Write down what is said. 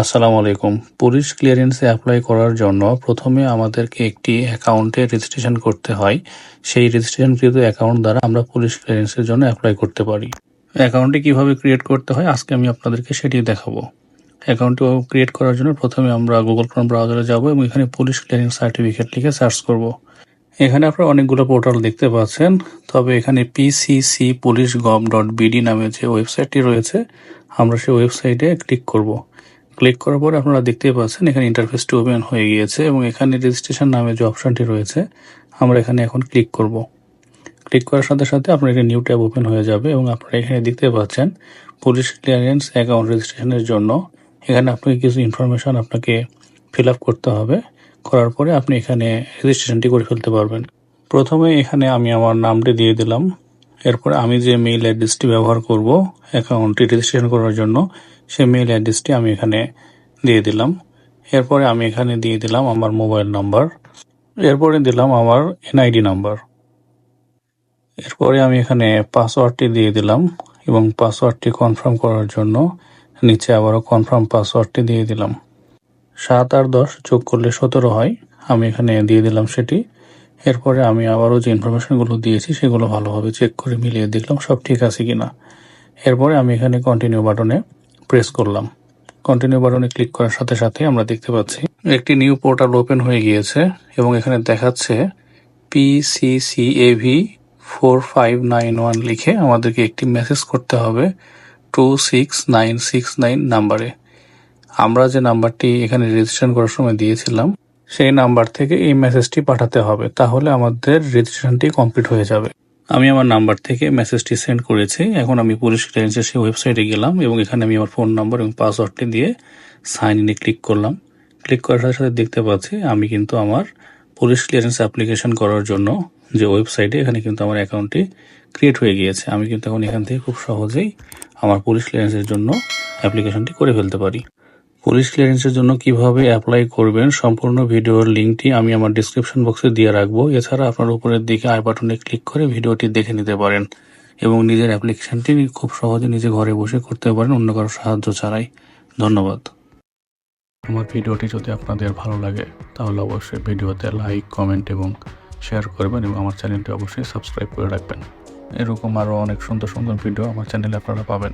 আসসালামু আলাইকুম। Police ক্লিয়ারেন্সে apply করার জন্য প্রথমে আমাদেরকে একটি অ্যাকাউন্টে রেজিস্ট্রেশন করতে হয়। সেই রেজিস্ট্রেশনকৃত অ্যাকাউন্ট দ্বারা আমরা পুলিশ ক্লিয়ারেন্সের জন্য অ্যাপ্লাই করতে পারি। অ্যাকাউন্টটি কীভাবে ক্রিয়েট করতে হয় আজকে আমি আপনাদেরকে সেটি দেখাবো। অ্যাকাউন্টটি ক্রিয়েট করার জন্য প্রথমে আমরা গুগল ক্রোম ব্রাউজারে যাব এবং এখানে পুলিশ ক্লিয়ারেন্স সার্টিফিকেট লিখে সার্চ করব। এখানে আপনারা অনেকগুলো পোর্টাল দেখতে পাচ্ছেন, তবে এখানে PCC police gov dot BD নামে যে ওয়েবসাইটটি রয়েছে, আমরা সেই ওয়েবসাইটে ক্লিক করব। ক্লিক করার পরে আপনারা দেখতেই পাচ্ছেন, এখানে ইন্টারফেসটি ওপেন হয়ে গিয়েছে এবং এখানে রেজিস্ট্রেশন নামে যে অপশনটি রয়েছে, আমরা এখানে এখন ক্লিক করব। ক্লিক করার সাথে সাথে আপনার একটা নিউ ট্যাব ওপেন হয়ে যাবে এবং আপনারা এখানে দেখতে পাচ্ছেন পুলিশ ক্লিয়ারেন্স অ্যাকাউন্ট রেজিস্ট্রেশনের জন্য এখানে আপনাকে কিছু ইনফরমেশন আপনাকে ফিল আপ করতে হবে। করার পরে আপনি এখানে রেজিস্ট্রেশনটি করে ফেলতে পারবেন। প্রথমে এখানে আমি আমার নামটি দিয়ে দিলাম। এরপরে আমি যে মেইল অ্যাড্রেসটি ব্যবহার করব অ্যাকাউন্টটি রেজিস্ট্রেশন করার জন্য, সেই মেইল অ্যাড্রেসটি আমি এখানে দিয়ে দিলাম। এরপরে আমি এখানে দিয়ে দিলাম আমার মোবাইল নাম্বার এরপরে দিলাম আমার এনআইডি নাম্বার এরপরে আমি এখানে পাসওয়ার্ডটি দিয়ে দিলাম এবং পাসওয়ার্ডটি কনফার্ম করার জন্য নিচে আবারও কনফার্ম পাসওয়ার্ডটি দিয়ে দিলাম। সাত আর দশ যোগ করলে সতেরো হয়, আমি এখানে দিয়ে দিলাম সেটি। এরপরে আমি আবারও যে ইনফরমেশনগুলো দিয়েছি, সেগুলো ভালোভাবে চেক করে মিলিয়ে দেখলাম, সব ঠিক আছে কিনা। এরপরে আমি এখানে কন্টিনিউ বাটনে প্রেস করলাম। কন্টিনিউ বাটনে ক্লিক করার সাথে সাথে আমরা দেখতে পাচ্ছি, একটি নিউ পোর্টাল ওপেন হয়ে গিয়েছে এবং এখানে দেখাচ্ছে PCCAV four five nine one লিখে আমাদেরকে একটি মেসেজ করতে হবে two six nine six nine নাম্বারে আমরা যে নাম্বারটি এখানে রেজিস্ট্রেশন করার সময় দিয়েছিলাম সেই নাম্বার থেকে এই মেসেজটি পাঠাতে হবে, তাহলে আমাদের রেজিস্ট্রেশনটি কমপ্লিট হয়ে যাবে। আমি আমার নাম্বার থেকে মেসেজটি সেন্ড করেছি, এখন আমি পুলিশ ক্লিয়ারেন্সের সেই ওয়েবসাইটে গেলাম এবং এখানে আমি আমার ফোন নাম্বার এবং পাসওয়ার্ডটি দিয়ে সাইন ইনে ক্লিক করলাম। ক্লিক করার সাথে সাথে দেখতে পাচ্ছি আমি কিন্তু আমার পুলিশ ক্লিয়ারেন্স অ্যাপ্লিকেশন করার জন্য যে ওয়েবসাইটে এখানে কিন্তু আমার অ্যাকাউন্টটি ক্রিয়েট হয়ে গিয়েছে। আমি কিন্তু এখন এখান থেকে খুব সহজেই আমার পুলিশ ক্লিয়ারেন্সের জন্য অ্যাপ্লিকেশনটি করে ফেলতে পারি। পুলিশ ক্লিয়ারেন্সের জন্য কীভাবে অ্যাপ্লাই করবেন সম্পূর্ণ ভিডিওর লিঙ্কটি আমি আমার ডিসক্রিপশন বক্সে দিয়ে রাখব। এছাড়া আপনার উপরের দিকে আই বাটনে ক্লিক করে ভিডিওটি দেখে নিতে পারেন এবং নিজের অ্যাপ্লিকেশনটি খুব সহজে নিজে ঘরে বসে করতে পারেন, অন্য কারও সাহায্য ছাড়াই। ধন্যবাদ। আমার ভিডিওটি যদি আপনাদের ভালো লাগে, তাহলে অবশ্যই ভিডিওতে লাইক কমেন্ট এবং শেয়ার করবেন এবং আমার চ্যানেলটি অবশ্যই সাবস্ক্রাইব করে রাখবেন। এরকম আরও অনেক সুন্দর সুন্দর ভিডিও আমার চ্যানেলে আপনারা পাবেন।